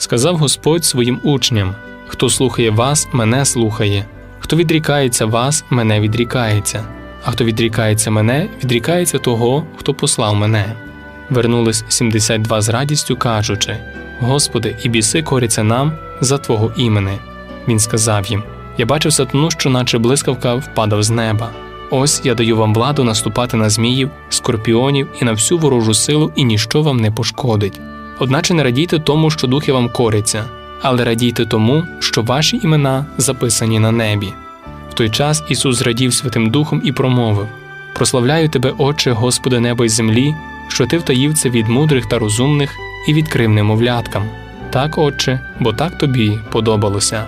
Сказав Господь своїм учням: Хто слухає вас, мене слухає, хто відрікається вас, мене відрікається, а хто відрікається мене, відрікається того, хто послав мене. Вернулись 72 з радістю, кажучи: Господи, і біси коряться нам за Твого імени. Він сказав їм: Я бачив сатану, що наче блискавка впадав з неба. Ось я даю вам владу наступати на зміїв, скорпіонів і на всю ворожу силу, і ніщо вам не пошкодить. Одначе не радійте тому, що духи вам коряться, але радійте тому, що ваші імена записані на небі. В той час Ісус зрадів Святим Духом і промовив: Прославляю тебе, Отче, Господи неба й землі, що ти втаїв це від мудрих та розумних і відкрив немовляткам. Так, Отче, бо так тобі подобалося.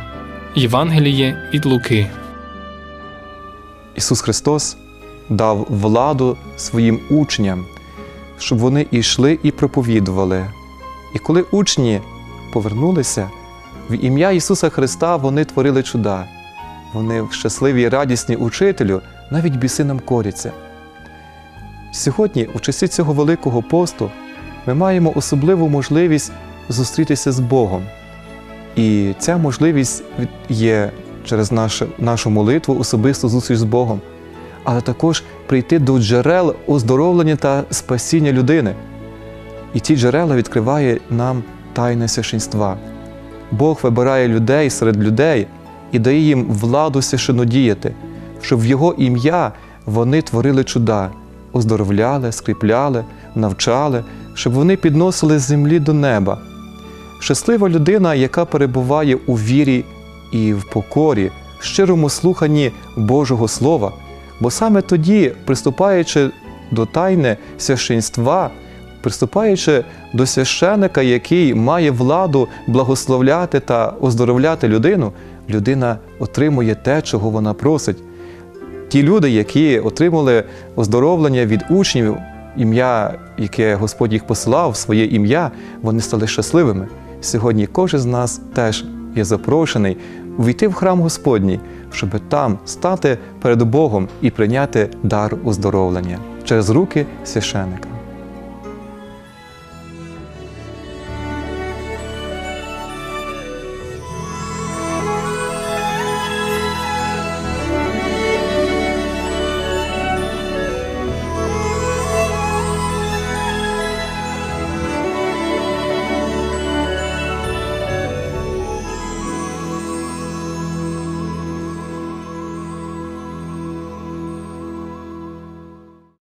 Євангеліє від Луки. Ісус Христос дав владу своїм учням, щоб вони йшли і проповідували. І коли учні повернулися, в ім'я Ісуса Христа вони творили чуда. Вони щасливі і радісні учителю, навіть біси нам коряться. Сьогодні, у часі цього Великого посту, ми маємо особливу можливість зустрітися з Богом. І ця можливість є через нашу, нашу молитву, особисту зустріч з Богом, але також прийти до джерел оздоровлення та спасіння людини. І ці джерела відкриває нам тайне священства. Бог вибирає людей серед людей і дає їм владу священодіяти, щоб в Його ім'я вони творили чуда, оздоровляли, скріпляли, навчали, щоб вони підносили землі до неба. Щаслива людина, яка перебуває у вірі і в покорі, щирому слуханні Божого Слова, бо саме тоді, приступаючи до тайне священства, приступаючи до священика, який має владу благословляти та оздоровляти людину, людина отримує те, чого вона просить. Ті люди, які отримали оздоровлення від учнів, ім'я, яке Господь їх послав, своє ім'я, вони стали щасливими. Сьогодні кожен з нас теж є запрошений увійти в храм Господній, щоб там стати перед Богом і прийняти дар оздоровлення через руки священика.